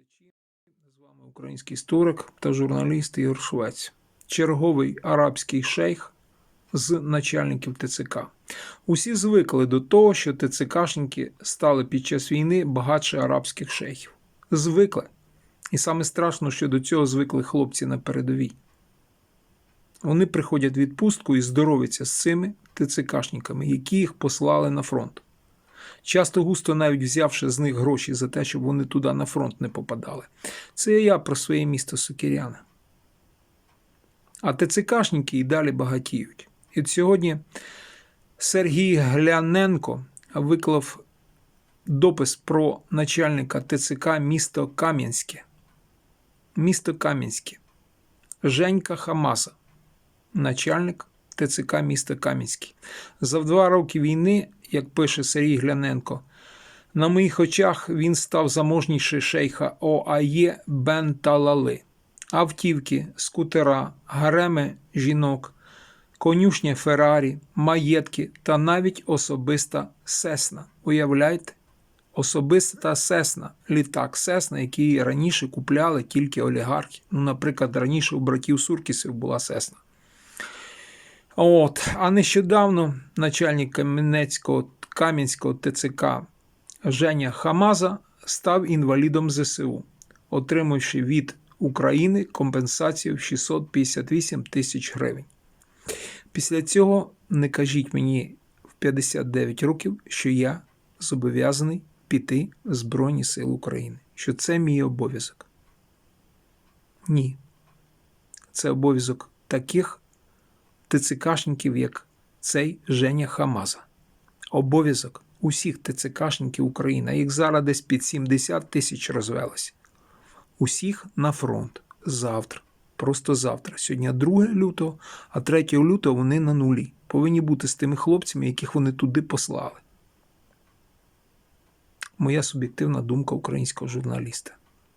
глядачі. З вами український історик та журналіст Ігор Швець. Черговий арабський шейх з начальників ТЦК. Усі звикли до того, що ТЦКшники стали під час війни багатше арабських шейхів. Звикли. І саме страшно, що до цього звикли хлопці на передовій. Вони приходять в відпустку і здоровляться з цими ТЦКшниками, які їх послали на фронт. Часто густо навіть взявши з них гроші за те, щоб вони туди на фронт не попадали. Це я про своє місто Сокиряне. А ТЦКшники і далі багатіють. І от сьогодні Сергій Гляненко виклав допис про начальника ТЦК місто Кам'янське. Місто Кам'янське. Женька Хамаса, начальник ТЦК міста Кам'янське. За два роки війни, як пише Сергій Гляненко, на моїх очах він став заможніший шейха ОАЄ Бен Талали. Автівки, скутера, гареми жінок, конюшня Феррарі, маєтки та навіть особиста Сесна. Уявляєте? Особиста Сесна, літак Сесна, який раніше купляли тільки олігархи. Ну, наприклад, раніше у братів Суркісів була Сесна. От, а нещодавно начальник Кам'янецького Кам'янського ТЦК Женя Хамаза став інвалідом ЗСУ, отримавши від України компенсацію в 658 тисяч гривень. Після цього не кажіть мені в 59 років, що я зобов'язаний піти в Збройні Сили України, що це мій обов'язок. Ні. Це обов'язок таких ТЦКшників, як цей Женя Хамаза. Обов'язок усіх ТЦКшників України, їх зараз десь під 70 тисяч розвелося. Усіх на фронт завтра. Просто завтра. Сьогодні 2 лютого, а 3 лютого вони на нулі. Повинні бути з тими хлопцями, яких вони туди послали. Моя суб'єктивна думка українського журналіста.